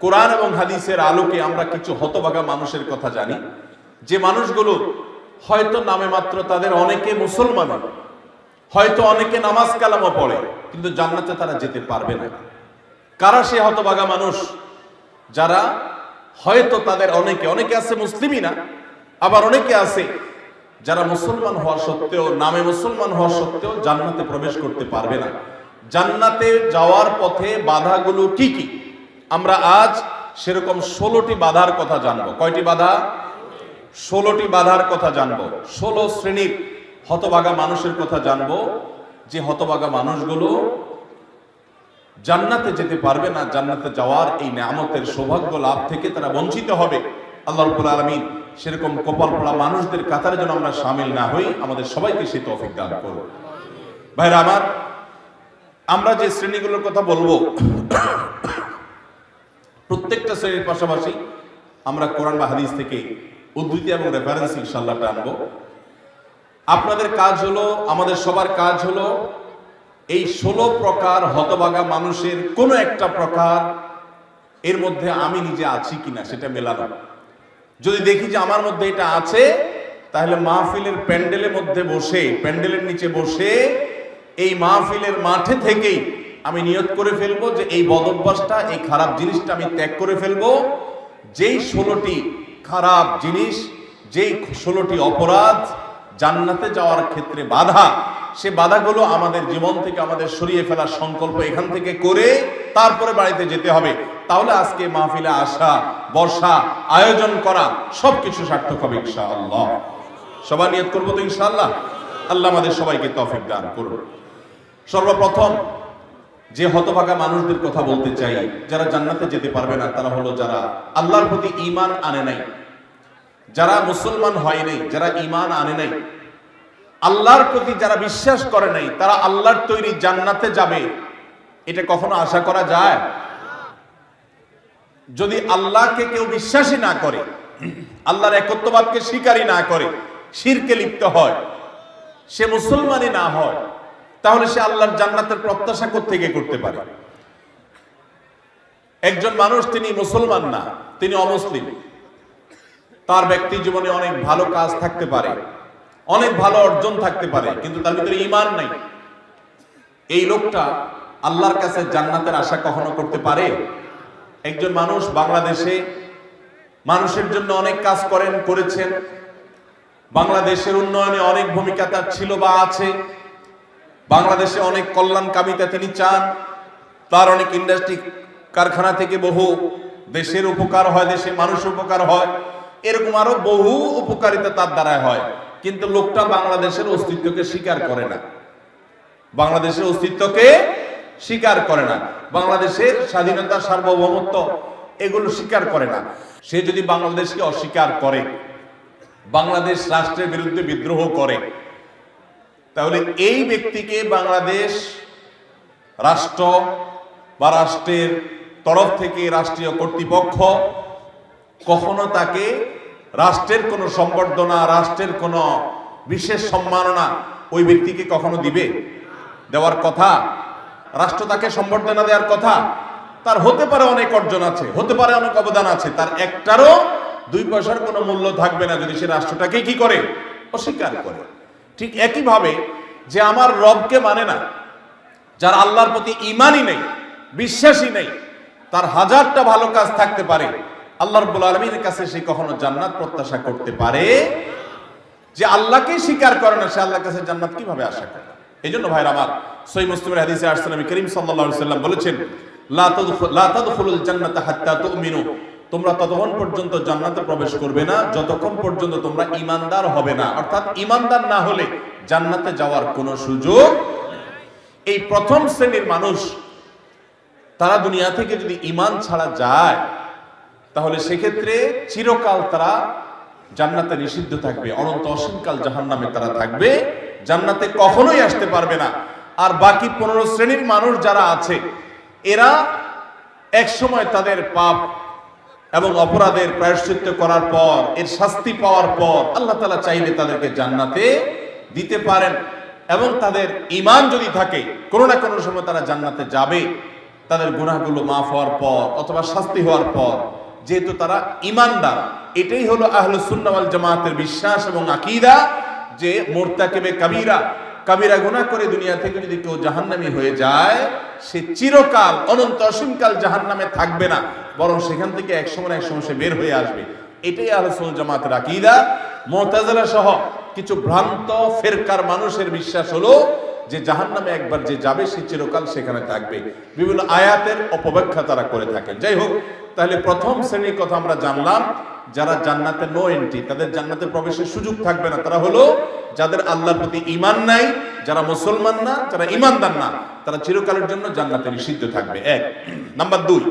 কোরআন এবং হাদিসের আলোকে আমরা কিছু হতভাগা মানুষের কথা জানি। যে মানুষগুলো হয়তো নামে মাত্র তাদের অনেকে মুসলমান। হয়তো অনেকে নামাজ কালামও পড়ে, কিন্তু জান্নাতে তারা যেতে পারবে না। কারা সে হতভাগা মানুষ? যারা হয়তো তাদের অনেকে অনেকে আছে মুসলিমই না, আবার অনেকে আছে যারা মুসলমান হওয়া সত্ত্বেও, নামে মুসলমান হওয়া সত্ত্বেও জান্নাতে প্রবেশ করতে পারবে না। জান্নাতে যাওয়ার পথে বাধাগুলো কি কি? আমরা আজ সেরকম ষোলোটি বাধার কথা জানব। কয়টি বাধা? ষোলোটি বাধার কথা জানব। ষোলো শ্রেণির হতভাগা মানুষের কথা জানব। যে হতভাগা মানুষগুলো জান্নাতে যেতে পারবে না, জান্নাতে যাওয়ার এই নামতের সৌভাগ্য লাভ থেকে তারা বঞ্চিত হবে। আল্লাহ রব্বুল আলমিন সেরকম কপাল পড়া মানুষদের কাতারে যেন আমরা সামিল না হই, আমাদের সবাইকে সে তৌফিক দান করুন। ভাইরা আমার, আমরা যে শ্রেণীগুলোর কথা বলব প্রত্যেকটা শ্রেণির পাশাপাশি আমরা কোরআন বা হাদিস থেকে উদ্ধৃতি এবং রেফারেন্স ইনশাল্লাহ টানবো আপনাদের কাজ হলো, আমাদের সবার কাজ হলো এই ষোলো প্রকার হতবাগা মানুষের কোনো একটা প্রকার এর মধ্যে আমি নিজে আছি কিনা সেটা মেলানো। যদি দেখি যে আমার মধ্যে এটা আছে, তাহলে মাহফিলের প্যান্ডেলের মধ্যে বসে, প্যান্ডেলের নিচে বসে এই মাহফিলের মাঠে থেকেই আমি নিয়ত করে ফেলব যে এই বদভ্যাসটা, এই খারাপ জিনিসটা আমি ত্যাগ করে ফেলব। যেই ষোলোটি খারাপ জিনিস, যেই ষোলোটি অপরাধ জান্নাতে যাওয়ার ক্ষেত্রে বাধা, সে বাধাগুলো আমাদের জীবন থেকে আমাদের সরিয়ে ফেলার সংকল্প এখান থেকে করে তারপরে বাড়িতে যেতে হবে। তাহলে আজকে মাহফিলে আসা বর্ষা আয়োজন করা সবকিছু সার্থক হবে ইনশাআল্লাহ। সবাই নিয়ত করব তো ইনশাআল্লাহ? আল্লাহ আমাদের সবাইকে তফিক দান করুন। সর্বপ্রথম যে হতভাগা মানুষদের কথা বলতে চাই, যারা জান্নাতে যেতে পারবে না, তারা হলো যারা আল্লাহর প্রতি ঈমান আনে নাই। যারা মুসলমান হয় নাই, যারা ঈমান আনে নাই। আল্লাহর প্রতি যারা বিশ্বাস করে নাই, তারা আল্লাহর তৈরি জান্নাতে যাবে। এটা কখনো আশা করা যায়? যদি আল্লাহকে কেউ বিশ্বাসই না করে, আল্লাহর একত্ববাদকে স্বীকারই না করে, শিরকে লিপ্ত হয়, সে মুসলমানই না হয় তাহলে সে আল্লাহর জান্নাতের প্রত্যাশা থেকে করতে পারে? একজন মানুষ, তিনি মুসলমান না, তিনি অমুসলিম। তার ব্যক্তি জীবনে অনেক ভালো কাজ থাকতে পারে, অনেক ভালো অর্জন থাকতে পারে, কিন্তু তার ভিতরে ইমান নাই। এই লোকটা আল্লাহর কাছে জান্নাতের আশা কখনো করতে পারে? একজন মানুষ বাংলাদেশে মানুষের জন্য অনেক কাজ করেন, করেছেন। বাংলাদেশের উন্নয়নে অনেক ভূমিকা তার ছিল বা আছে। বাংলাদেশে অনেক কল্যাণ কল্যাণকামিতা তিনি চান। তার অনেক ইন্ডাস্ট্রি কারখানা থেকে বহু দেশের উপকার হয়, দেশের মানুষ উপকার হয়। এরকম আরও বহু উপকারিতা তার দ্বারা হয়। কিন্তু লোকটা বাংলাদেশের অস্তিত্বকে স্বীকার করে না। বাংলাদেশের অস্তিত্বকে স্বীকার করে না। বাংলাদেশের স্বাধীনতা, সার্বভৌমত্ব এগুলো স্বীকার করে না। সে যদি বাংলাদেশকে অস্বীকার করে, বাংলাদেশ রাষ্ট্রের বিরুদ্ধে বিদ্রোহ করে তাহলে এই ব্যক্তিকে বাংলাদেশ রাষ্ট্র বা রাষ্ট্রের তরফ থেকে রাষ্ট্রীয় কর্তৃপক্ষ কখনো তাকে রাষ্ট্রের কোনো সম্বর্ধনা রাষ্ট্রের কোনো বিশেষ সম্মাননা ওই ব্যক্তিকে কখনো দিবে? দেওয়ার কথা? রাষ্ট্র তাকে সম্বর্ধনা দেওয়ার কথা? তার হতে পারে অনেক অর্জন আছে, হতে পারে অনেক অবদান আছে, তার একটারও দুই পয়সার কোনো মূল্য থাকবে না যদি সে রাষ্ট্রটাকে কি করে? অস্বীকার করে। ঠিক একইভাবে যে আমার রবকে মানে না, যার আল্লাহর প্রতি ইমানই নেই, বিশ্বাসই নেই, তার হাজারটা ভালো কাজ থাকতে পারে, আল্লাহ রব্বুল আলমীর কাছে সে কখনো জান্নাত প্রত্যাশা করতে পারে? যে আল্লাহকে স্বীকার করে না, সে আল্লাহর কাছে জান্নাত কীভাবে আশা করে? এই জন্য ভাইরা আমার সই মুসলিমের হাদিসে আসছেন আমি করিম সাল্লাল্লাহু সাল্লাম বলেছেন লা তাদখুলুল জান্নাতা হাত্তা তুমিনু। তোমরা ততক্ষণ পর্যন্ত জান্নাতে প্রবেশ করবে না, যতক্ষণ পর্যন্ত তোমরা ইমানদার হবে না। অর্থাৎ ইমানদার না হলে জান্নাতে যাওয়ার কোনো সুযোগ এই প্রথম শ্রেণির মানুষ, তারা দুনিয়া থেকে যদি ইমান ছাড়া যায়, তাহলে সেক্ষেত্রে চিরকাল তারা জান্নাতে নিষিদ্ধ থাকবে, অনন্ত অসীমকাল জাহান নামে তারা থাকবে, জান্নাতে কখনোই আসতে পারবে না। আর বাকি পনেরো শ্রেণির মানুষ যারা আছে, এরা এক সময় তাদের পাপ এবং অপরাধের প্রায়শ্চিত্ত করার পর, এর শাস্তি পাওয়ার পর আল্লাহ তালা চাইলে তাদেরকে জান্নাতে দিতে পারেন এবং তাদের ইমান যদি থাকে, কোনো না কোনো সময় তারা জান্নাতে যাবে। তাদের গুনাহগুলো মাফ হওয়ার পর অথবা শাস্তি হওয়ার পর, যেহেতু তারা ইমানদার এটাই হলো আহলে সুন্নাহ ওয়াল জামাতের বিশ্বাস এবং আকীদা যে মোরতাকিবে কাবীরা কাবিরা গুনাহ করে দুনিয়া থেকে যদি কেউ জাহান্নামী হয়ে যায়, সে চিরকাল, অনন্ত অসীমকাল জাহান্নামে থাকবে না। বরং সেখান থেকে এক সময় এক সময় সে বের হয়ে আসবে। এটাই আলোচনা জামাতের আকীদা। মুতাজিলা সহ কিছু ভ্রান্ত ফেরকার মানুষের বিশ্বাস হলো যে জাহান্নামে একবার যে যাবে, সে চিরকাল সেখানে থাকবে। বিভিন্ন আয়াতের অপব্যাখ্যা তারা করে থাকেন। যাই হোক, তাহলে প্রথম শ্রেণির কথা আমরা জানলাম। যারা জান্নাতে নো এন্ট্রি তাদের জান্নাতে প্রবেশের সুযোগ থাকবে না। তারা হলো যাদের আল্লাহর প্রতি ইমান নাই, যারা মুসলমান না, যারা ইমানদার না, তারা চিরকালের জন্য জান্নাতে নিষিদ্ধ থাকবে। এক। নাম্বার দুই,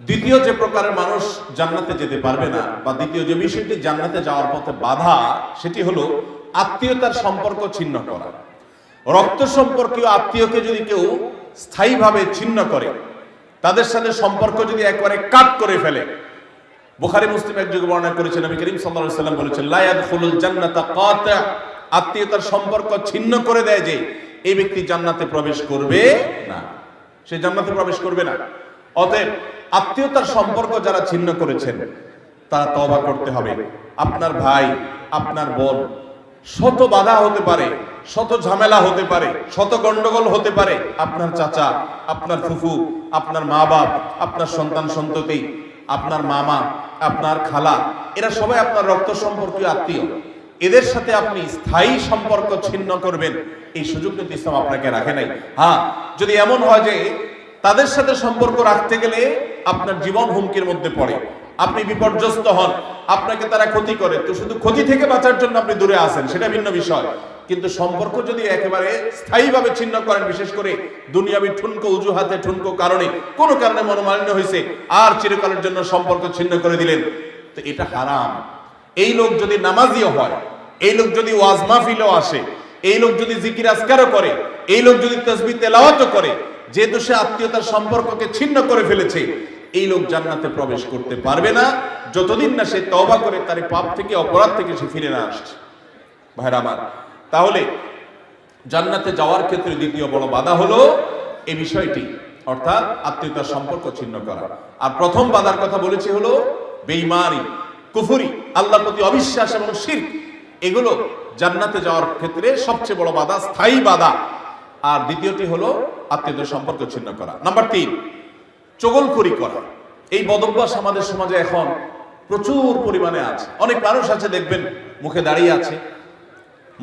দ্বিতীয় যে প্রকারের মানুষ জান্নাতে যেতে পারবে না বা দ্বিতীয় যে বিষয়টি জান্নাতে যাওয়ার পথে বাধা, সেটি হলো আত্মীয়তার সম্পর্ক ছিন্ন করা। রক্ত সম্পর্কীয় আত্মীয়কে যদি কেউ স্থায়ীভাবে ছিন্ন করে, তাদের সাথে সম্পর্ক যদি একবারে কাট করে ফেলে বুখারী মুসলিম এক যুগে বর্ণনা করেছেন, নবী করিম সাল্লাল্লাহু সাল্লাম বলেছেন, লা ইয়াদখুলুল জান্নাতা কাতা। আত্মীয়তার সম্পর্ক ছিন্ন করে দেয় যে, এই ব্যক্তি জান্নাতে প্রবেশ করবে না। সে জান্নাতে প্রবেশ করবে না। অতএব আত্মীয়তার সম্পর্ক যারা ছিন্ন করেছেন, তারা তওবা করতে হবে। আপনার ভাই, আপনার বোন, শত বাধা হতে পারে, শত ঝামেলা হতে পারে, শত গন্ডগোল হতে পারে। আপনার চাচা, আপনার ফুফু, আপনার মা বাপ আপনার সন্তান সন্ততি আপনার মামা আপনার খালা, এরা সবাই আপনার রক্ত সম্পর্কীয় আত্মীয়। এদের সাথে আপনি স্থায়ী সম্পর্ক ছিন্ন করবেন, এই সুযোগ কিন্তু ইসলাম আপনাকে রাখে নাই। হ্যাঁ যদি এমন হয় যে তাদের সাথে সম্পর্ক রাখতে গেলে আপনার জীবন হুমকির মধ্যে পড়ে, আপনি বিপর্যস্ত হন, আপনাকে তারা ক্ষতি করে, তো শুধু ক্ষতি থেকে বাঁচার জন্য আপনি দূরে আসেন সেটা ভিন্ন বিষয়। কিন্তু সম্পর্ক যদি একেবারে স্থায়ীভাবে ছিন্ন করেন, বিশেষ করে দুনিয়াবি ঠুনকো উজুহাতে, ঠুনকো কারণে, কোনো কারণে মনোমালিন্য হয়েছে, আর চিরকালের জন্য সম্পর্ক ছিন্ন করে দিলেন। তো এটা হারাম। এই লোক যদি নামাজিও হয়, এই লোক যদি ওয়াজ আসে, এই লোক যদি জিকির আজকারও করে, এই লোক যদি তসবি তেলাওয়াতও করে, যেহেতু সে আত্মীয়তার সম্পর্ককে ছিন্ন করে ফেলেছে, এই লোক জান্নাতে প্রবেশ করতে পারবে না। যতদিন না সে তওবা করে, তার পাপ থেকে, অপরাধ থেকে সে ফিরে না আসছে। ভাইরা আমার তাহলে জান্নাতে যাওয়ার ক্ষেত্রে দ্বিতীয় বড় বাধা হলো এই বিষয়টি, অর্থাৎ আত্মীয়তার সম্পর্ক ছিন্ন করা। আর প্রথম বাধার কথা বলেছি হলো বেইমারি কুফুরি, আল্লাহর প্রতি অবিশ্বাস এবং শির এগুলো জান্নাতে যাওয়ার ক্ষেত্রে সবচেয়ে বড় বাধা, স্থায়ী বাধা। আর দ্বিতীয়টি হলো আত্মীয়তার সম্পর্ক ছিন্ন করা। নাম্বার তিন, চগলখড়ি করা। এই বদভ্যাস আমাদের সমাজে এখন প্রচুর পরিমাণে আছে। অনেক মানুষ আছে, দেখবেন, মুখে দাঁড়িয়ে আছে।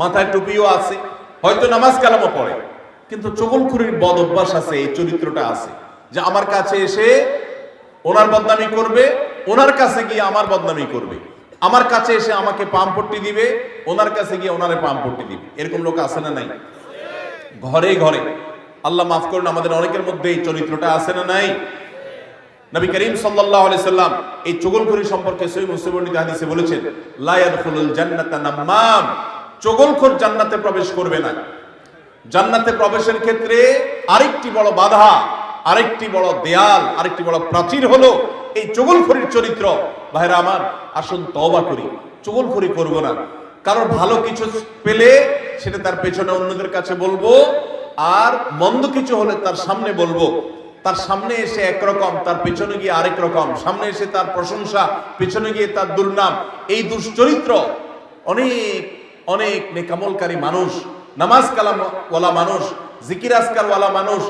মাথায় টুপিও আছে, হয়তো নামাজ কালামও পড়ে, কিন্তু চগলখুরির বদ অভ্যাস আছে, এই চরিত্রটা আছে, যে আমার কাছে এসে ওনার বদনামি করবে, ওনার কাছে গিয়ে আমার বদনামি করবে, আমার কাছে এসে আমাকে পাম্পট্টি দিবে, ওনার কাছে গিয়ে ওনারে পাম্পট্টি দিবে, এরকম লোক আছে না নাই? ঘরে ঘরে। আল্লাহ মাফ করুন, আমাদের অনেকের মধ্যে এই চরিত্রটা আছে না নাই? নবী করিম সাল্লাল্লাহু আলাইহি সাল্লাম এই চগলখড়ি সম্পর্কে সহিহ মুসলিম হাদিসে বলেছেন, লা ইয়াদখুলুল জান্নাতা নাম্মাম। চগলখোর জান্নাতে প্রবেশ করবে না। জান্নাতে প্রবেশের ক্ষেত্রে আরেকটি বড় বাধা, আরেকটি বড় দেয়াল, আরেকটি বড় প্রাচীর হলো এই চগলখড়ির চরিত্র। ভাইরা আমার, আসুন তবা করি। চগলখড়ি করব না। কারোর ভালো কিছু পেলে সেটা তার পেছনে অন্যদের কাছে বলব, আর মন্দ কিছু হলে তার সামনে বলব। তার সামনে এসে একরকম, তার পেছনে গিয়ে আরেক রকম। সামনে এসে তার প্রশংসা, পেছনে গিয়ে তার দুর্নাম। এই দুশ্চরিত্র অনেক অনেক নেকামলকারী মানুষ নামাজ কালাম ওয়ালা মানুষ জিকির আজকার ওয়ালা মানুষ,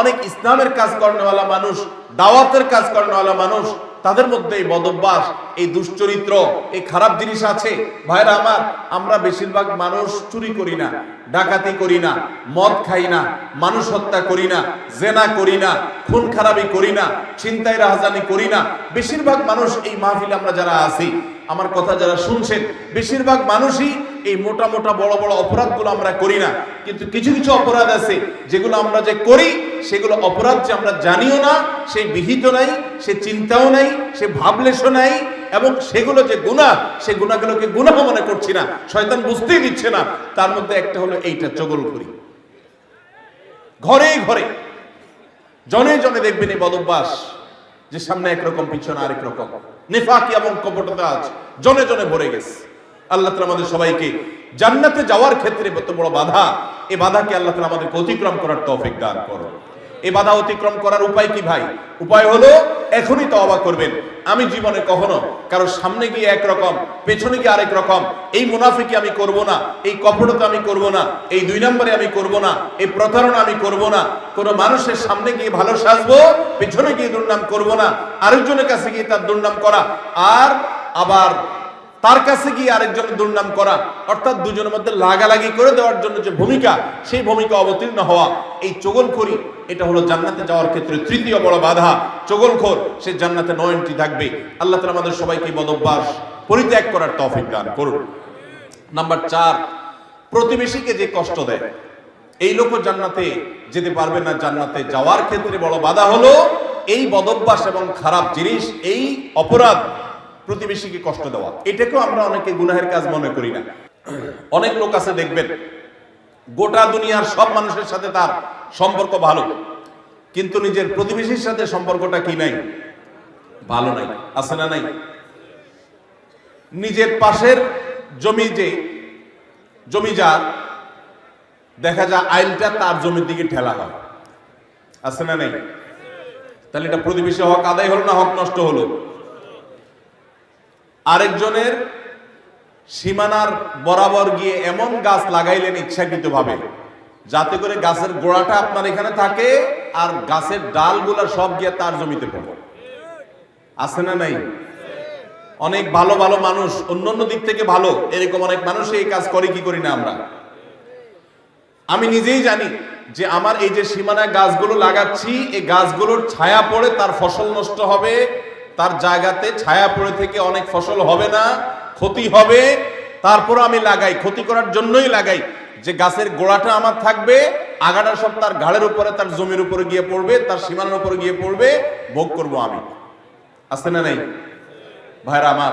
অনেক ইসলামের কাজ করেনওয়ালা মানুষ, দাওয়াতের কাজ করেনওয়ালা মানুষ, তাদের মধ্যে এই বদভ্যাস, এই দুশ্চরিত্র, এই খারাপ জিনিস আছে। ভাইরা আমার, আমরা বেশিরভাগ মানুষ চুরি করি না, ডাকাতি করি না, মদ খাই না, মানুষ হত্যা করি না, জেনা করি না, খুন খারাপি করি না, ছিনতাই, রাহাজানি করি না। বেশিরভাগ মানুষ এই মাহফিলে আমরা যারা আছি আমার কথা যারা শুনছেন, বেশিরভাগ মানুষই এই মোটা মোটা বড় বড় অপরাধগুলো আমরা করি না। কিন্তু কিছু কিছু অপরাধ আছে, যেগুলো আমরা যে করি, সেগুলো অপরাধ যে আমরা জানিও না, সে বিহিত নাই, সে চিন্তাও নাই, সে ভাবলেশও নাই, এবং সেগুলো যে গুণা সে গুণাগুলোকে গুনাহ মনে করছি না, শয়তান বুঝতেই দিচ্ছে না। তার মধ্যে একটা হলো এইটা, চগল করি। ঘরে ঘরে, জনে জনে দেখবেন এই বদভ্যাস, যে সামনে একরকম, পিছনে আরেক রকম। নেফাকি এবং কপটতা আছে জনে জনে ভরে গেছে। আল্লাহ তালা আমাদের সবাইকে জান্নাতে যাওয়ার ক্ষেত্রে কত বড় বাধা, এ বাধাকে আল্লাহ তালা আমাদেরকে অতিক্রম করার তৌফিক দান করো এই বাধা অতিক্রম করার উপায় কি ভাই? উপায় হলো এখনই তওবা করবেন। আমি জীবনে কখনো কারও সামনে গিয়ে একরকম পেছনে গিয়ে আরেক রকম, এই মুনাফিকি আমি করব না, এই কপটতা আমি করব না, এই দুই নম্বরে আমি করব না, এই প্রতারণা আমি করব না, কোনো মানুষের সামনে গিয়ে ভালো সাজবো, পেছনে গিয়ে দুর্নাম করব না, আরেকজনের কাছে গিয়ে তার দুর্নাম করা, আর আবার তার কাছে গিয়ে আরেকজনের দুর্নাম করা, অর্থাৎ দুজনের মধ্যে লাগালাগি করে দেওয়ার জন্য যে ভূমিকা, সেই ভূমিকা অবতীর্ণ হওয়া, এই চগলখড়ি, এটা হলো জান্নাতে যাওয়ার ক্ষেত্রে তৃতীয় বড় বাধা। চগলখোর সে জান্নাতে নয়নটি থাকবে। আল্লাহ তালা আমাদের সবাইকে বদভ্যাস পরিত্যাগ করার তৌফিক দান করুন। নাম্বার চার, প্রতিবেশীকে যে কষ্ট দেয়, এই লোক জান্নাতে যেতে পারবে না, জান্নাতে যাওয়ার ক্ষেত্রে বড় বাধা হলো, এই বদভ্যাস এবং খারাপ জিনিস, এই অপরাধ প্রতিবেশীকে কষ্ট দেওয়া। এটাকেও আমরা অনেকে গুনাহের কাজ মনে করি না। অনেক লোক আছে, দেখবেন, গোটা দুনিয়ার সব মানুষের সাথে তার সম্পর্ক ভালো, কিন্তু নিজের প্রতিবেশীর সাথে সম্পর্কটা কি নাই? ভালো নাই, আছে না নাই? নিজের পাশের জমি যে, জমি যার দেখা যায় আইলটা তার জমির দিকে ঠেলা হয়। আছে না নাই? তাহলে এটা প্রতিবেশী হক আদায় হলো না, হক নষ্ট হলো? আরেকজনের সীমানার বরাবর গিয়ে এমন গাছ লাগাইলেন ইচ্ছাকৃতভাবে, যাতে করে গাছের গোড়াটা আপনার এখানে থাকে আর গাছের ডালগুলা সব গিয়ে তার জমিতে পড়ে আছে না নাই? অনেক ভালো ভালো মানুষ অন্য অন্য দিক থেকে ভালো, এরকম অনেক মানুষ এই কাজ করে, কি করি না আমরা? আমি নিজেই জানি যে আমার এই যে সীমানায় গাছগুলো লাগাচ্ছি, এই গাছগুলোর ছায়া পড়ে তার ফসল নষ্ট হবে তার জায়গাতে ছায়া পড়ে থেকে অনেক ফসল হবে না, ক্ষতি হবে। তারপর আমি লাগাই, ক্ষতি করার জন্যই লাগাই। যে গাছের গোড়াটা আমার থাকবে, আগাটা সব তার ঘাড়ের উপরে, তার জমির উপরে গিয়ে পড়বে, তার সীমানার উপরে গিয়ে পড়বে, ভোগ করব আমি। আসতে না নাই? ভাইরা আমার,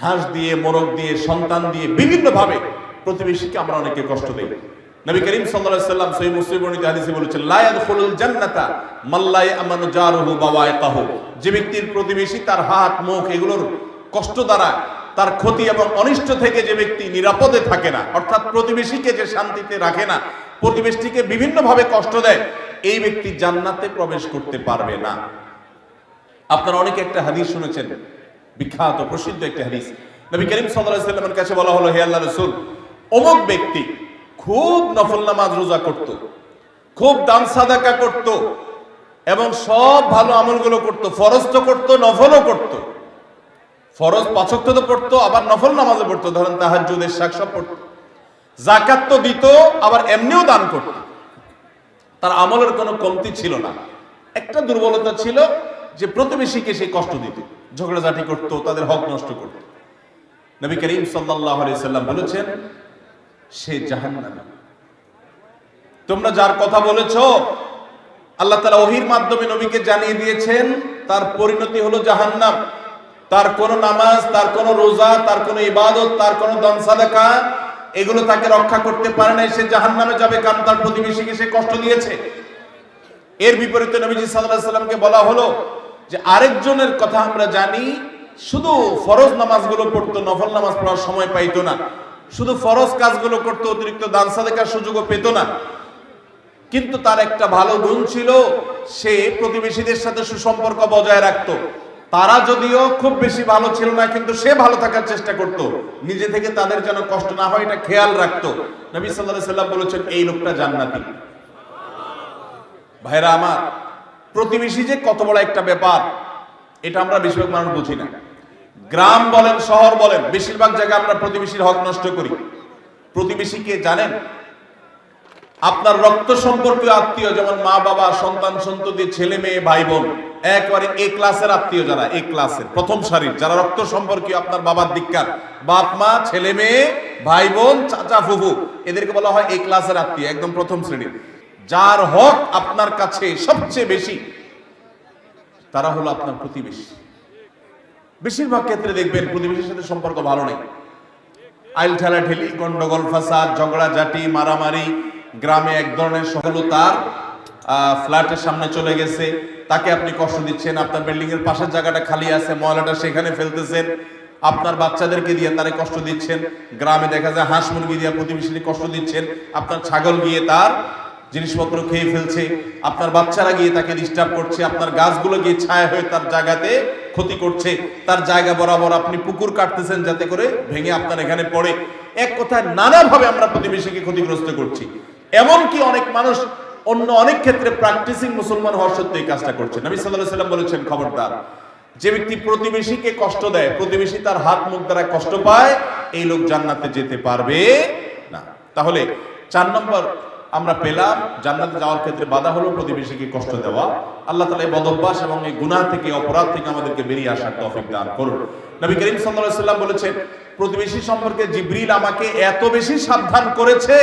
হাঁস দিয়ে, মোরগ দিয়ে, সন্তান দিয়ে, বিভিন্নভাবে প্রতিবেশীকে আমরা অনেকে কষ্ট দেই। নবী করিম সাল্লাল্লাহু সাল্লাম সহিহ মুসলিম বর্ণিত হাদিসে বলেছেন, লা ইয়াদখুলুল জান্নাতা মাল্লা ইয়ামানু জারুহু বাওয়াইকাহু। যে ব্যক্তির প্রতিবেশী তার হাত, মুখ এগুলোর কষ্ট দ্বারা তার ক্ষতি এবং অনিষ্ট থেকে যে ব্যক্তি নিরাপদে থাকে না, অর্থাৎ প্রতিবেশীকে যে শান্তিতে রাখে না, প্রতিবেশীকে বিভিন্নভাবে কষ্ট দেয়, এই ব্যক্তি জান্নাতে প্রবেশ করতে পারবে না। আপনারা অনেকে একটা হাদিস শুনেছেন, বিখ্যাত, প্রসিদ্ধ একটা হাদিস। নবী করিম সাল্লাল্লাহু আলাইহি সাল্লামের কাছে বলা হলো, হে আল্লাহ রাসূল, অমুক ব্যক্তি খুব নফল নামাজ রোজা করত, খুব দান সাদাকা করত, এবং সব ভালো আমলগুলো করত ফরজ তো করত, নফলও করত। ফরজ পাচক তো পড়তো আবার নফল নামাজও পড়তো, ধরেন তাহাজ্জুদের শাক সব পড়তো। জাকাত তো দিত, আবার এমনিও দান করত। তার আমলের কোনো কমতি ছিল না। একটা দুর্বলতা ছিল যে প্রতিবেশীকে সে কষ্ট দিত, ঝগড়াঝাটি করতো, তাদের হক নষ্ট করত। নবী করিম আলাইহি সাল্লাম বলেছেন সে জাহান্নামী। তোমরা যার কথা বলেছ, আল্লাহ তাআলা ওহির মাধ্যমে নবীকে জানিয়ে দিয়েছেন, তার পরিণতি হলো জাহান্নাম। তার কোনো নামাজ, তার কোনো রোজা, তার কোনো ইবাদত, তার কোনো দান সাদাকা, এগুলো তাকে রক্ষা করতে পারে না সে জাহান্নামে যাবে কারণ তার প্রতিবেশীকে সে কষ্ট দিয়েছে। এর বিপরীতে নবীজি সাল্লামকে বলা হলো যে, আরেকজনের কথা আমরা জানি, শুধু ফরজ নামাজগুলো পড়তো, নফল নামাজ পড়ার সময় পাইতো না। শুধু ফরজ কাজগুলো করতো অতিরিক্ত দান সাদেকার সুযোগও পেত না। কিন্তু তার একটা ভালো গুণ ছিল, সে প্রতিবেশীদের সাথে সুসম্পর্ক বজায় রাখতো। তারা যদিও খুব বেশি ভালো ছিল না, কিন্তু সে ভালো থাকার চেষ্টা করত। নিজে থেকে তাদের যেন কষ্ট না হয়, এটা খেয়াল রাখতো। নবী আলাইহি সাল্লাম বলেছেন, এই লোকটা জান্নাতি। ভাইরা আমার, প্রতিবেশী যে কত বড় একটা ব্যাপার, এটা আমরা বেশিরভাগ মানুষ বুঝি না। গ্রাম বলেন, শহর বলেন, বেশিরভাগ জায়গায় আমরা প্রতিবেশীর হক নষ্ট করি। প্রতিবেশীকে জানেন? আপনার রক্ত সম্পর্কীয় আত্মীয়, যেমন মা, বাবা, সন্তান, সন্ততি, ছেলে মেয়ে, ভাই, বোন, একবারে এ ক্লাসের আত্মীয় যারা, এ ক্লাসের, প্রথম সারির, যারা রক্ত সম্পর্কীয় আপনার বাবার দিককার, বাপ, মা, ছেলে মেয়ে, ভাই, বোন, চাচা, ফুফু, এদেরকে বলা হয় এ ক্লাসের আত্মীয়, একদম প্রথম শ্রেণির। যার হক আপনার কাছে সবচেয়ে বেশি, তারা হলো আপনার প্রতিবেশী। বেশিরভাগ ক্ষেত্রে দেখবেন প্রতিবেশীর সাথে সম্পর্ক ভালো নেই। আইল ঠেলা ঠেলি, গন্ডগোল, ফাসাদ, ঝগড়া জাটি মারামারি, গ্রামে এক ধরনের সকল তার ফ্ল্যাটের সামনে চলে গেছে। তাকে আপনি কষ্ট দিচ্ছেন, আপনার বিল্ডিং এর পাশের জায়গাটা খালি আছে, ময়লাটা সেখানে ফেলতেছেন। আপনার বাচ্চাদেরকে দিয়ে তারে কষ্ট দিচ্ছেন। গ্রামে দেখা যায় হাঁস মুরগি দিয়ে প্রতিবেশীকে কষ্ট দিচ্ছেন। আপনার ছাগল গিয়ে তার জিনিসপত্র খেয়ে ফেলছে। আপনার বাচ্চারা গিয়ে তাকে ডিস্টার্ব করছে। আপনার গাছগুলো গিয়ে ছায়া হয়ে তার জায়গাতে ক্ষতি করছে, তার জায়গা বরাবর আপনি পুকুর কাটতেছেন যাতে করে ভেঙে আপনার এখানে পড়ে। এক কথায় নানাভাবে আমরা প্রতিবেশীকে ক্ষতিগ্রস্ত করছি। এমনকি অনেক মানুষ অন্য অনেক ক্ষেত্রে প্র্যাকটিসিং মুসলমান হওয়ার সত্ত্বেও এই কাজটা করছে। নবী আলাইহি সাল্লাম বলেছেন, খবরদার, যে ব্যক্তি প্রতিবেশীকে কষ্ট দেয়, প্রতিবেশী তার হাত মুখ দ্বারা কষ্ট পায়, এই লোক জান্নাতে যেতে পারবে না। তাহলে চার নম্বর আমরা পেলাম, জান্নাতে যাওয়ার ক্ষেত্রে বাধা হলো, প্রতিবেশীকে কষ্ট দেওয়া। আল্লাহ তালা এই বদভ্যাস এবং এই গুনাহ থেকে, অপরাধ থেকে আমাদেরকে বেরিয়ে আসার তৌফিক দান করুন। নবী করিম সাল্লাম বলেছেন, প্রতিবেশী সম্পর্কে জিব্রিল আমাকে এত বেশি সাবধান করেছে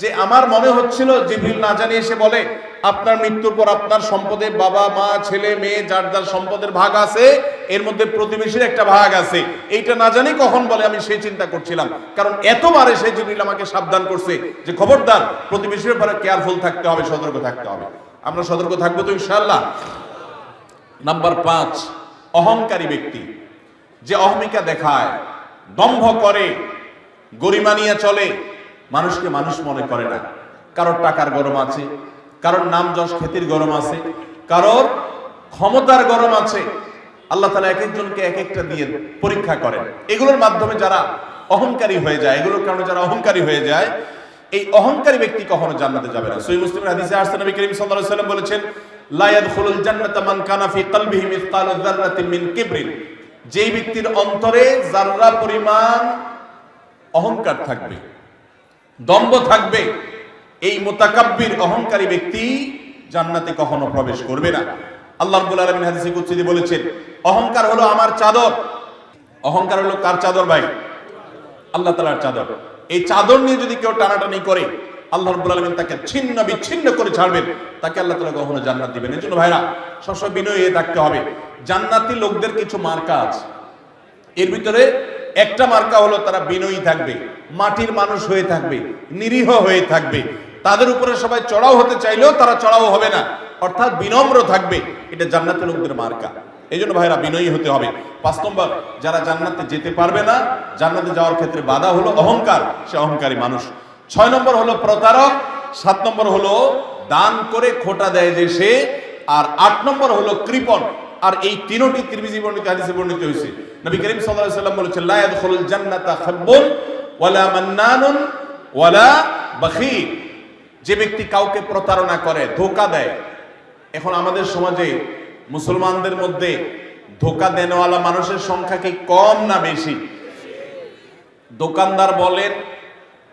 যে আমার মনে হচ্ছিল, জিব্রিল না জানিয়ে এসে বলে, আপনার মৃত্যুর পর আপনার সম্পদে বাবা, মা, ছেলে, মেয়ে, যার যার সম্পদের ভাগ আছে এর মধ্যে প্রতিবেশীর একটা ভাগ আছে। এইটা না জানি কখন বলে, আমি সেই চিন্তা করছিলাম। কারণ এতবারে সেই জিবরিল আমাকে সাবধান করছে যে, খবরদার, প্রতিবেশীর ব্যাপারে কেয়ারফুল থাকতে হবে, সতর্ক থাকতে হবে। আমরা সতর্ক থাকব তো ইনশাআল্লাহ। নাম্বার পাঁচ, অহংকারী ব্যক্তি। যে অহমিকা দেখায়, দম্ভ করে, গরিমা নিয়ে চলে, মানুষকে মানুষ মনে করে না। কারোর টাকার গরম আছে, কারোর নাম যশ খ্যাতির গরম আছে, কারোর ক্ষমতার গরম আছে আল্লাহ তালা এক একজনকে এক একটা দিয়ে পরীক্ষা করেন। এগুলোর মাধ্যমে যারা অহংকারী হয়ে যায়, এগুলোর কারণে যারা অহংকারী হয়ে যায়, এই অহংকারী ব্যক্তি কখনো জান্নাতে যাবে না। সহি মুসলিমের হাদিসে আসছে, নবী করিম সাল্লাল্লাহু আলাইহি বলেছেন, লা ইয়াদখুলুল জান্নাতা মান কানা ফি কলবিহি মিসকালু যাররাতিন মিন কিবরিন। যেই ব্যক্তির অন্তরে যাররা পরিমাণ অহংকার থাকবে দম্ভ থাকবে, এই মোতাকাব্বির অহংকারী ব্যক্তি জান্নাতে কখনো প্রবেশ করবে না। আল্লাহ অহংকার হলো আমার চাদর। অহংকার হলো কার চাদর ভাই? আল্লাহ তাআলার চাদর। এই চাদর নিয়ে যদি কেউ টানাটানি করে, আল্লাহ রাব্বুল আলামিন তাকে ছিন্ন বিচ্ছিন্ন করে ছাড়বেন। তাকে আল্লাহ তালা কখনো জান্নাত দিবেন এই জন্য ভাইরা, সবসময় বিনয়ী থাকতে হবে। জান্নাতি লোকদের কিছু মার্কা আছে। এর ভিতরে একটা মার্কা হলো তারা বিনয়ী থাকবে, মাটির মানুষ হয়ে থাকবে, নিরীহ হয়ে থাকবে। তাদের উপরে সবাই চড়াও হতে চাইলেও তারা চড়াও হবে না। অর্থাৎ বিনম্র থাকবে। এটা জান্নাতের লোকদের মার্কা। এই জন্য ভাইরা বিনয়ী হতে হবে। পাঁচ নম্বর, যারা জান্নাতে যেতে পারবে না, জান্নাতে যাওয়ার ক্ষেত্রে বাধা হলো অহংকার। সে অহংকারী মানুষ। ছয় নম্বর হলো প্রতারক। সাত নম্বর হলো দান করে খোটা দেয় যে সে। আর আট নম্বর হলো কৃপণ। আর এই তিনটি তিরমিজি বর্ণিত, হাদিসে বর্ণিত হয়েছে। নবী করিম সাল্লাল্লাহু আলাইহি সাল্লাম বলেছেন, লা ইয়াদখুলুল জান্নাতা খাব্বুন ওয়ালা মান্নানুন ওয়ালা বাখীল যে ব্যক্তি কাউকে প্রতারণা করে, ধোকা দেয়, এখন আমাদের সমাজে মুসলমানদের মধ্যে ধোকা দেনওয়ালা মানুষের সংখ্যা কি কম না বেশি? দোকানদার বলেন,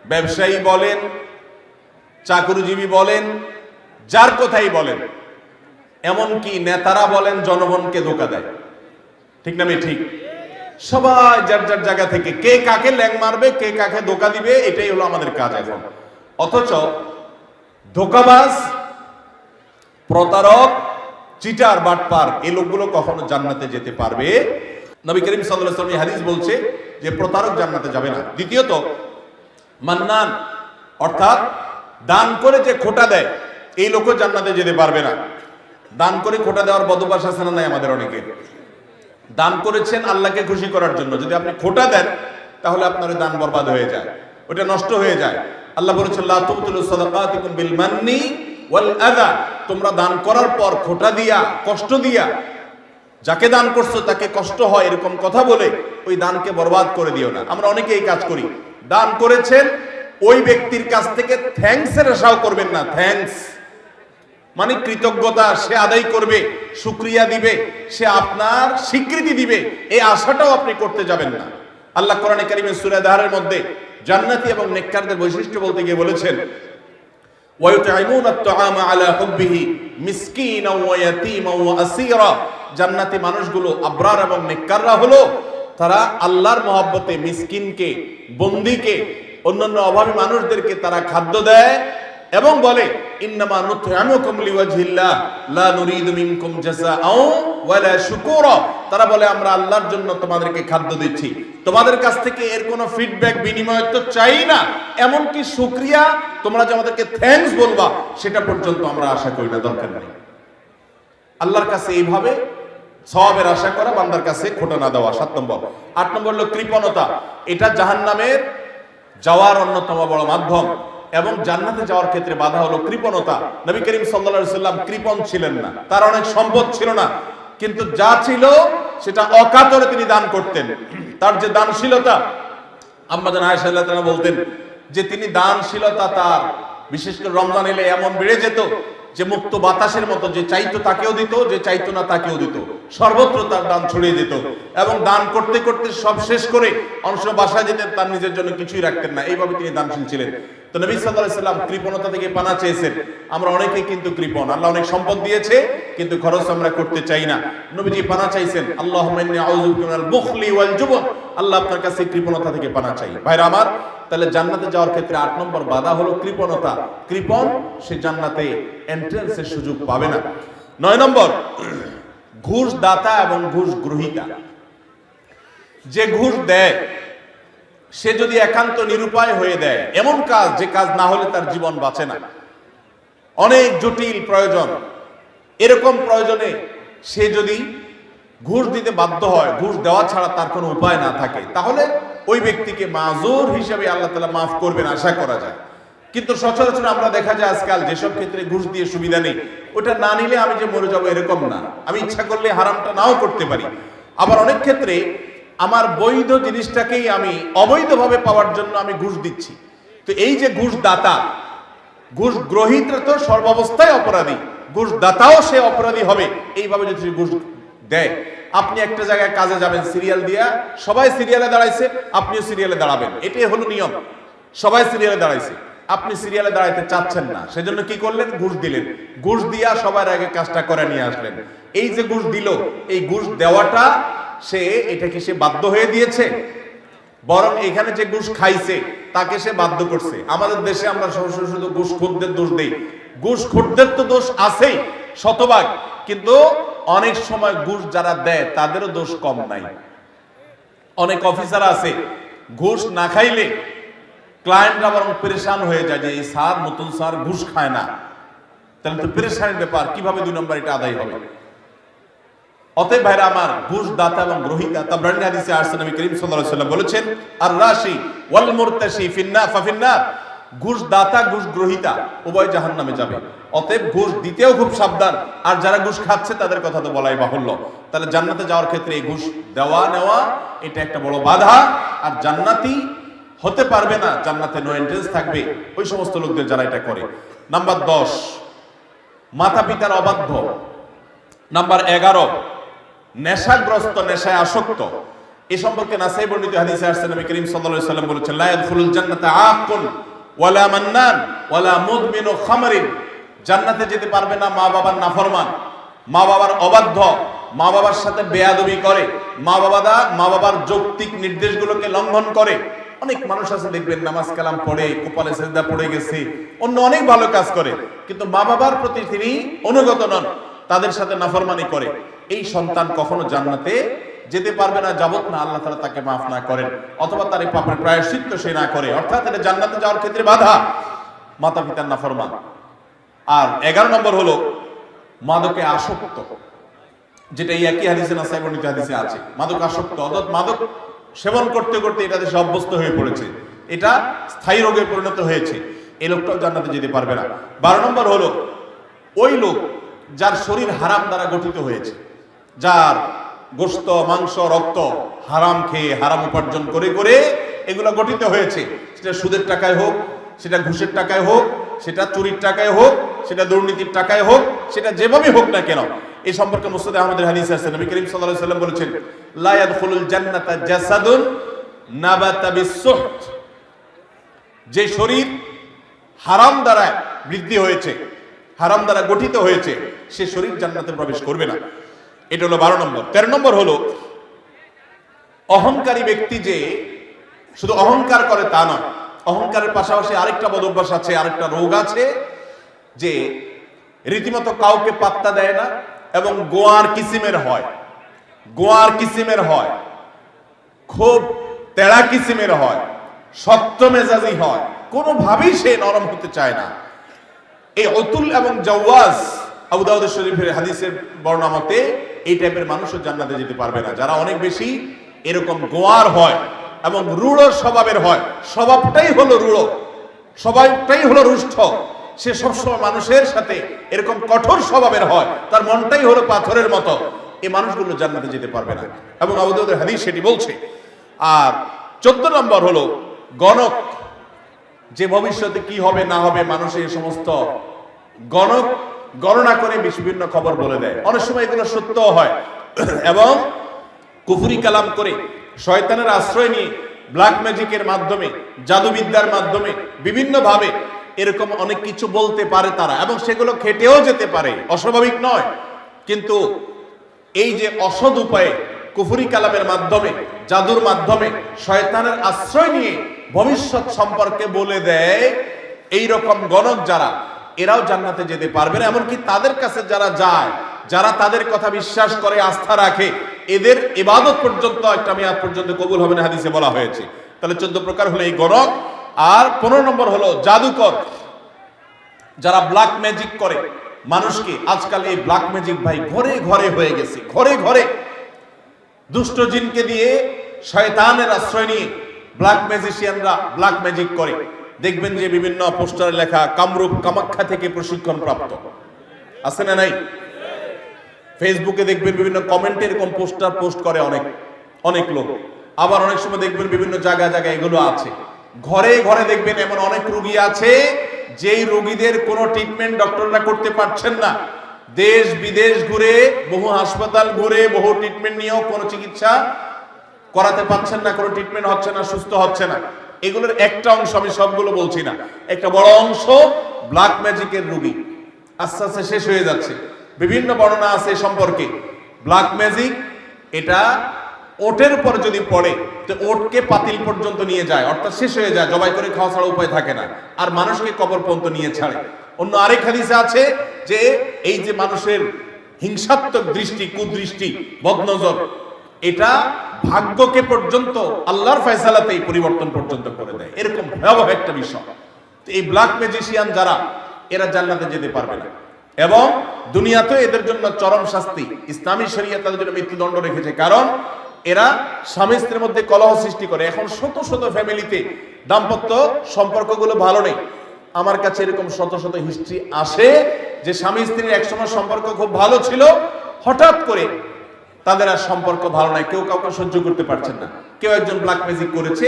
ব্যবসায়ী বলেন, চাকরিজীবী বলেন, যার কথাই বলেন, এমনকি নেতারা বলেন জনগণকে ধোকা দেয়। ঠিক না ঠিক? সবাই যার যার জায়গা থেকে, কে কাকে ল্যাং মারবে, কে কাকে ধোকা দিবে, এটাই হলো আমাদের কাজ এখন। অথচ ধোকাবাজ, প্রতারক, চিটার, বাটপার এই লোকগুলো কখনো জান্নাতে যেতে পারবে? নবী করিম আলাইহি হাদিস বলছে যে প্রতারক জান্নাতে যাবে না। দ্বিতীয়ত, মান্নান, অর্থাৎ দান করে যে খোটা দেয়, এই লোকও জান্নাতে যেতে পারবে না। দান করে খোটা দেওয়ার বদভ্যাস আছে না নাই আমাদের অনেকে? দান করেছেন আল্লাহকে খুশি করার জন্য। যদি আপনি খোটা দেন, তাহলে আপনার দান বরবাদ হয়ে যায়, ওটা নষ্ট হয়ে যায়। আল্লাহ বলেছেন সাদাকাতিকুম বিল মান্নি ওয়াল আযা তোমরা দান করার পর খোটা দিয়া, কষ্ট দিয়া, যাকে দান করছ তাকে কষ্ট হয় এরকম কথা বলে ওই দানকে বরবাদ করে দিও না। আমরা অনেকে এই কাজ করি। দান করেছেন, ওই ব্যক্তির কাছ থেকে থ্যাঙ্কস এর আশাও করবেন না। থ্যাঙ্কস মানে কৃতজ্ঞতা, সে আদায় করবে শুক্রিয়া দিবে, সে আপনার স্বীকৃতি দিবে, এই আশাটাও আপনি করতে যাবেন না। আল্লাহ কোরআনে কারিমের সূরা দাহারের মধ্যে জান্নাতি এবং নেককারদের বৈশিষ্ট্য বলতে গিয়ে বলেছেন জান্নাতি মানুষগুলো আবরার এবং নেককাররা হলো তারা আল্লাহর মহব্বতে মিসকিনকে, বন্দিকে, অন্যান্য অভাবী মানুষদেরকে তারা খাদ্য দেয় এবং বলে, ইন্নামা নুতআমুকুম লিওয়াজহিল্লাহ, লা নুরিদু মিনকুম জাযাআও ওয়ালা শুকুরা। তারা বলে, আমরা আল্লাহর জন্য তোমাদেরকে খাদ্য দিচ্ছি। তোমাদের কাছ থেকে এর কোনো ফিডব্যাক বিনিময় তো চাই না। এমনকি শুকরিয়া, তোমরা যে আমাদেরকে থ্যাঙ্কস বলবা, সেটা পর্যন্ত আমরা আশা করি না, দরকার নেই। আল্লাহর কাছে এইভাবে সওয়াবের আশা করা, বান্দার কাছে খোটা না দেওয়া। সাত নম্বর। আট নম্বর হলো কৃপণতা। এটা জাহান্নামের যাওয়ার অন্যতম বড় মাধ্যম এবং জান্নাতে যাওয়ার ক্ষেত্রে বাধা হলো কৃপণতা। নবী করিম সাল্লা সাল্লাম কৃপণ ছিলেন না। তার অনেক সম্পদ ছিল না। কিন্তু যা ছিল সেটা অকাতরে তিনি দান করতেন। তার যে দানশীলতা, আম্মাজান বলতেন, যে তিনি দানশীলতা তার, বিশেষ করে রমজান এলে এমন বেড়ে যেত যে মুক্ত বাতাসের মতো যে চাইতো তাকেও দিত, যে চাইতো না তাকেও দিত। সর্বত্র তার দান ছড়িয়ে দিত এবং দান করতে করতে সব শেষ করে সময় বাসায় যেতেন, তার নিজের জন্য কিছুই রাখতেন না। এইভাবে তিনি দানশীল ছিলেন। তো নবী সাল্লাল্লাহু সাল্লাম কৃপণতা থেকে পানা চেয়েছেন। আমরা অনেকেই কিন্তু কৃপণ। আল্লাহ অনেক সম্পদ দিয়েছে, কিন্তু খরচ আমরা করতে চাই না। নবীজি পানা চাইছেন আল্লাহ ওয়াল আল্লাহ আপনার কাছে কৃপণতা থেকে পানা চাই। ভাইরা আমার, তাহলে জান্নাতে যাওয়ার ক্ষেত্রে আট নম্বর বাধা হলো কৃপণতা। কৃপণ, সে জান্নাতে এন্ট্রান্সের সুযোগ পাবে না। নয় নম্বর, ঘুষ দাতা এবং ঘুষ গ্রহিতা। যে ঘুষ দেয় সে যদি একান্ত নিরুপায় হয়ে দেয়, এমন কাজ যে কাজ না হলে তার জীবন বাঁচে না। অনেক জটিল প্রয়োজন। এরকম প্রয়োজনে সে যদি ঘুষ দিতে বাধ্য হয়, ঘুষ দেওয়া ছাড়া তার কোনো উপায় না থাকে, তাহলে ওই ব্যক্তিকে মাজুর হিসেবে আল্লাহ তালা মাফ করবেন, আশা করা যায়। কিন্তু সচরাচর আমরা দেখা যায় আজকাল যেসব ক্ষেত্রে ঘুষ দিয়ে সুবিধা নেই, ওটা না নিলে আমি যে মরে যাব এরকম না। আমি ইচ্ছা করলে হারামটা নাও করতে পারি। আবার অনেক ক্ষেত্রে আমার বৈধ জিনিসটাকেই আমি অবৈধভাবে পাওয়ার জন্য আমি ঘুষ দিচ্ছি। তো এই যে ঘুষ দাতা ঘুষ গ্রহিতা তো সর্বাবস্থায় অপরাধী ঘুষ দাতাও সে অপরাধী হবে, এইভাবে যদি ঘুষ দেয়। আপনি একটা জায়গায় কাজে যাবেন, সিরিয়াল দিয়া, সবাই সিরিয়ালে দাঁড়াইছে, আপনিও সিরিয়ালে দাঁড়াবেন। এটাই হলো নিয়ম। সবাই সিরিয়ালে দাঁড়াইছে। আপনি সিরিয়ালে দাঁড়াইতে চাচ্ছেন না। সেজন্য কি করলেন? ঘুষ দিলেন। ঘুষ দিয়া সবার আগে কাজটা করে নিয়ে আসলেন। এই যে ঘুষ দিল, এই ঘুষ দেওয়াটা সে এটাকে সে বাধ্য হয়ে দিয়েছে। বরং এখানে যে ঘুষ খাইছে, তাকে সে বাধ্য করছে। আমাদের দেশে আমরা সরাসরি শুধু ঘুষ খোরদের দোষ দেই। ঘুষ খোরদের তো দোষ আছেই, শতভাগ। কিন্তু অনেক সময় ঘুষ যারা দেয়, তাদেরও দোষ কম নাই। অনেক অফিসার আছে, ঘুষ না খাইলে ক্লায়েন্টরা বরং পরেশান হয়ে যায় যে, এই স্যার, নতুন স্যার ঘুষ খায় না। তাহলে তো পেরেশানের ব্যাপার, কীভাবে দুই নম্বর এটা আদায় হবে? অতএব ভাইরা আমার ঘুষ দাতা এবং গ্রহিতা, তাবরানি হাদিসে আসছে নবী করিম সাল্লাল্লাহু আলাইহি বলেছেন আর রাশি ওয়াল মুরতাশি ফিন্না ফাফিন্নার। ঘুষ দাতা ঘুষ গ্রহিতা উভয় জাহান্নামে যাবে। অতএব ঘুষ দিতেও খুব সাবধান, আর যারা ঘুষ খাচ্ছে তাদের কথা তো বলাই বাহুল্য। তাহলে জান্নাতে যাওয়ার ক্ষেত্রে এই ঘুষ দেওয়া নেওয়া, এটা একটা বড় বাধা। আর জান্নাতি হতে পারবে না, জান্নাতে নো এন্ট্রেন্স থাকবে। ওই সমস্ত লোকদের যারা এটা করে। নাম্বার দশ মাতা পিতার অবাধ্য। নাম্বার এগারো নেশাগ্রস্ত, নেশায় আসক্ত। এ সম্পর্কে নাসাই বর্ণিত হাদিসে আসছে, নবী করিম সাল্লাল্লাহু আলাইহি বলেছেন, লা ইয়াদখুলুল জান্নাতা আকুন ওয়ালা মান্নান ওয়ালা মুদমিনু খামরিন। জান্নাতে যেতে পারবে না মা বাবার নাফরমান। মা বাবার অবাধ্য, মা বাবার সাথে বেয়াদবি করে, মা বাবাদা মা বাবার যৌক্তিক নির্দেশগুলোকে লঙ্ঘন করে। অনেক মানুষ আছে, দেখবেন, নামাজ কালাম পড়ে, কপালে সেজদা পড়ে গেছে, অন্য অনেক ভালো কাজ করে, কিন্তু মা বাবার প্রতি তিনি অনুগত নন, তাদের সাথে নাফরমানি করে। এই সন্তান কখনো জান্নাতে যেতে পারবে না যাবত না আল্লাহ তাআলা তাকে মাফ না করেন। অথবা তার এই পাপের প্রায়শ্চিত্ত সে না করে। অর্থাৎ এটা জান্নাতে যাওয়ার ক্ষেত্রে বাধা। মাতা পিতার না ফরমান আর এগারো নম্বর হলো মাদকে আসক্ত, যেটা এই একই হাদিসে না সাইবর্ণিত হাদিসে আছে। মাদক আসক্ত, অর্থাৎ মাদক সেবন করতে করতে এটা দেশে অভ্যস্ত হয়ে পড়েছে। এটা স্থায়ী রোগে পরিণত হয়েছে। এই লোকটাও জান্নাতে যেতে পারবে না। বারো নম্বর হলো ওই লোক যার শরীর হারাম দ্বারা গঠিত হয়েছে। যার গোস্ত মাংস, রক্ত হারাম খেয়ে হারাম উপার্জন করে করে এগুলো গঠিত হয়েছে। সেটা সুদের টাকায় হোক, সেটা ঘুষের টাকায় হোক, সেটা চুরির টাকায় হোক, সেটা দুর্নীতির টাকায় হোক, সেটা যেভাবে হোক না কেন এই সম্পর্কে মুস্তাদ আহমদের হাদিস আছে। নবী করিম সাল্লাল্লাহু সাল্লাম বলেছেন, লা ইয়াদখুলুল জান্নাতা জাসাদুন নাবাতা যে শরীর হারাম দ্বারা বৃদ্ধি হয়েছে, হারাম দ্বারা গঠিত হয়েছে, সে শরীর জান্নাতে প্রবেশ করবে না। এটা হলো বারো নম্বর। তেরো নম্বর হলো, অহংকারী ব্যক্তি যে, শুধু অহংকার করে তা নয়, অহংকারের পাশাপাশি আরেকটা বদ অভ্যাস আছে, আরেকটা রোগ আছে, যে রীতিমতো কাউকে পাত্তা দেয় না এবং গোয়ার কিসিমের হয়, গোয়ার কিসিমের হয়, খুব তেড়া কিসিমের হয় সত্য মেজাজি হয়, কোনোভাবেই সে নরম হতে চায় না। এই অতুল এবং জওয়াজ আবু দাউদ শরীফের হাদিসের বর্ণামতে এই টাইপের মানুষও জান্নাতে যেতে পারবে না। যারা অনেক বেশি এরকম গোয়ার হয় এবং রূঢ় স্বভাবের হয়, স্বভাবটাই হলো রূঢ়, স্বভাবটাই হলো রুষ্ট। সে সবসময় মানুষের সাথে এরকম কঠোর স্বভাবের হয়, তার মনটাই হলো পাথরের মতো। এই মানুষগুলো জান্নাতে যেতে পারবে না। এবং আবুদের হাদিস সেটি বলছে। আর চোদ্দ নম্বর হলো গণক, যে ভবিষ্যতে কি হবে না হবে মানুষের সমস্ত গণক গণনা করে বিভিন্ন খবর বলে দেয়। অনেক সময় এগুলো সত্য হয়। এবং কুফুরি কালাম করে শয়তানের আশ্রয় নিয়ে ব্ল্যাক ম্যাজিকের মাধ্যমে, জাদুবিদ্যার মাধ্যমে বিভিন্নভাবে এরকম অনেক কিছু বলতে পারে তারা এবং সেগুলো খেটেও যেতে পারে। অস্বাভাবিক নয়। কিন্তু এই যে অসৎ উপায়ে কুফুরি কালামের মাধ্যমে, জাদুর মাধ্যমে শয়তানের আশ্রয় নিয়ে ভবিষ্যৎ সম্পর্কে বলে দেয় এই রকম গণক যারা এরাও জান্নাতে যেতে পারবে না, এমনকি তাদের কাছে যারা যায়, যারা তাদের কথা বিশ্বাস করে, আস্থা রাখে, এদের ইবাদত পর্যন্ত একটা মেয়াদ পর্যন্ত কবুল হবে না হাদিসে বলা হয়েছে। তাহলে চোদ্দ প্রকার হলো এই গণক আর পনেরো নম্বর হলো জাদুকর। যারা ব্ল্যাক ম্যাজিক করে, মানুষকে আজকাল এই ব্ল্যাক ম্যাজিক ভাই ঘরে ঘরে হয়ে গেছে, ঘরে ঘরে। দুষ্ট জিনকে দিয়ে শয়তানের আশ্রয় নিয়ে ব্ল্যাক ম্যাজিশিয়ানরা ব্ল্যাক ম্যাজিক করে। দেখবেন যে বিভিন্ন পোস্টারে লেখা, কামরূপ কামাখ্যা থেকে প্রশিক্ষণ প্রাপ্ত। আছে না নাই? ফেসবুকে দেখবেন বিভিন্ন কমেন্টে এরকম পোস্টার পোস্ট করে অনেক অনেক লোক। আবার অনেক সময় দেখবেন বিভিন্ন জায়গায় জায়গায় এগুলো আছে। ঘরে ঘরে দেখবেন এমন অনেক রুগী আছে, যেই রোগীদের কোনো ট্রিটমেন্ট ডক্টররা করতে পারছেন না। দেশ বিদেশ ঘুরে, বহু হাসপাতাল ঘুরে, বহু ট্রিটমেন্ট নিয়েও কোনো চিকিৎসা করাতে পারছেন না, কোনো ট্রিটমেন্ট হচ্ছে না, সুস্থ হচ্ছে না। এগুলোর একটা অংশ আমি সবগুলো বলছি না। একটা বড় অংশ ব্ল্যাক ম্যাজিকের রুগী আস্তে আস্তে শেষ হয়ে যাচ্ছে। বিভিন্ন বর্ণনা আছে সম্পর্কে। ব্ল্যাক ম্যাজিক এটা ওটের উপর যদি পড়ে, তো ওটকে পাতিল পর্যন্ত নিয়ে যায়, অর্থাৎ শেষ হয়ে যায়, জবাই করে খাওয়া ছাড়া উপায় থাকে না। আর মানুষকে কবর পর্যন্ত নিয়ে ছাড়ে। অন্য আরেক হাদিসে আছে যে, এই যে মানুষের হিংসাত্মক দৃষ্টি, কুদৃষ্টি, বদনজর এটা ভাগ্যকে পর্যন্ত, আল্লাহর ফয়সালাতেই পরিবর্তন পর্যন্ত করে দেয়। এরকম ভয়াবহ একটা বিষয়। তো এই ব্ল্যাক ম্যাজিশিয়ান যারা, এরা জান্নাতে যেতে পারবে না। এবং দুনিয়াতে এদের জন্য চরম শাস্তি, ইসলামী শরিয়া তাদের জন্য মৃত্যুদণ্ড রেখেছে। কারণ এরা স্বামী স্ত্রীর মধ্যে কলহ সৃষ্টি করে। এখন শত শত ফ্যামিলিতে দাম্পত্য সম্পর্কগুলো ভালো নেই। আমার কাছে এরকম শত শত হিস্ট্রি আসে যে স্বামী স্ত্রীর একসময় সম্পর্ক খুব ভালো ছিল। হঠাৎ করে তাদের আর সম্পর্ক ভালো নাই, কেউ কাউকে সহ্য করতে পারছেন না। কেউ একজন ব্ল্যাক ম্যাজিক করেছে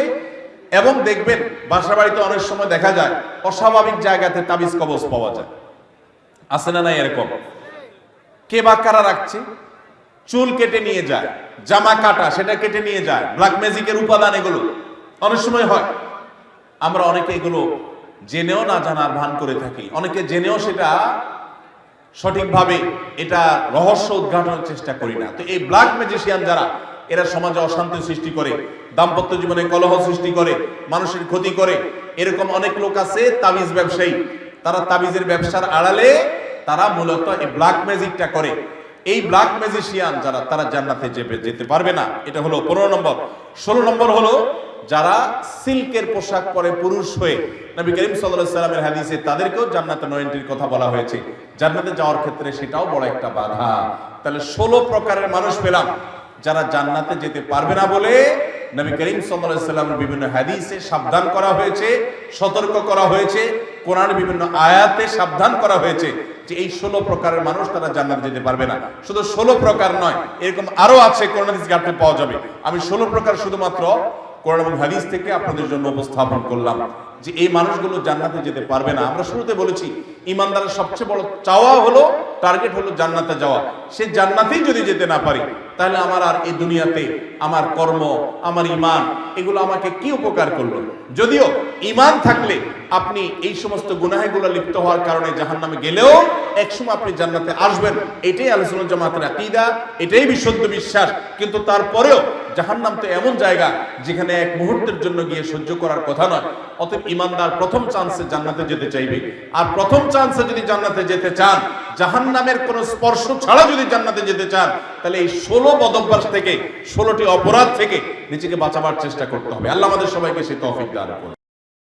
এবং দেখবেন বাসা বাড়িতে অনেক সময় দেখা যায়, অস্বাভাবিক জায়গাতে তাবিজ কবজ পাওয়া যায়। আছে না নাই এরকম? কে বা কারা রাখছে? চুল কেটে নিয়ে যায়, জামা কাটা, সেটা কেটে নিয়ে যায় ব্ল্যাক ম্যাজিকের উপাদান এগুলো। অনেক সময় হয়, আমরা অনেকে এগুলো জেনেও না জানার ভান করে থাকি, অনেকে জেনেও সেটা সঠিকভাবে এটা রহস্য উদ্ঘাটনের চেষ্টা করি না। তো এই ব্ল্যাক ম্যাজিশিয়ান যারা, এরা সমাজে অশান্তি সৃষ্টি করে, দাম্পত্য জীবনে কলহ সৃষ্টি করে, মানুষের ক্ষতি করে, এরকম অনেক লোক আছে, তাবিজ ব্যবসায়ী। তারা তাবিজের ব্যবসার আড়ালে তারা মূলত এই ব্ল্যাক ম্যাজিকটা করে। এই ব্ল্যাক ম্যাজিশিয়ান যারা, তারা জান্নাতে যেতে যেতে পারবে না। এটা হলো পনেরো নম্বর। ষোলো নম্বর হলো যারা সিল্কের পোশাক পরে পুরুষ হয়ে, নবী করিম সাল্লাল্লাহু সাল্লামের হাদিসে তাদেরকেও জান্নাতে নয়নটির কথা বলা হয়েছে। জান্নাতে যাওয়ার ক্ষেত্রে সেটাও বড় একটা বাধা। তাহলে ষোলো প্রকারের মানুষ পেলাম, যারা জান্নাতে যেতে পারবে না বলে নবী করিম সাল্লামের বিভিন্ন হাদিসে সাবধান করা হয়েছে, সতর্ক করা হয়েছে কোরআন বিভিন্ন আয়াতে সাবধান করা হয়েছে যে এই ষোলো প্রকারের মানুষ তারা জান্নাত যেতে পারবে না। শুধু ষোলো প্রকার নয়, এরকম আরও আছে কোরআন হাদিস ঘাটতে পাওয়া যাবে। আমি ষোলো প্রকার শুধুমাত্র কোরআন এবং হাদিস থেকে আপনাদের জন্য উপস্থাপন করলাম যে এই মানুষগুলো জান্নাতে যেতে পারবে না। আমরা শুরুতে বলেছি, ইমানদারের সবচেয়ে বড় চাওয়া হলো, টার্গেট হলো জান্নাতে যাওয়া। সে জান্নাতেই যদি যেতে না পারি, তাহলে আমার আর এই দুনিয়াতে আমার কর্ম, আমার ইমান, এগুলো আমাকে কি উপকার করল? যদিও ইমান থাকলে আপনি এই সমস্ত গুনাহেগুলো লিপ্ত হওয়ার কারণে জাহান নামে গেলেও একসময় আপনি জান্নাতে আসবেন। এটাই আলোচনা জামাতের আকিদা, এটাই বিশুদ্ধ বিশ্বাস। কিন্তু তারপরেও জাহান্নাম তো এমন জায়গা যেখানে এক মুহূর্তের জন্য গিয়ে সহ্য করার কথা নয়। অতএব ইমানদার প্রথম চান্সে জান্নাতে যেতে চাইবে। আর প্রথম চান্সে যদি জান্নাতে যেতে চান, জাহান্নামের কোনো স্পর্শ ছাড়া যদি জান্নাতে যেতে চান, তাহলে এই ষোলো বদভ্যাস থেকে ষোলোটি অপরাধ থেকে নিজেকে বাঁচাবার চেষ্টা করতে হবে। আল্লাহ আমাদের সবাইকে সে তফিক দান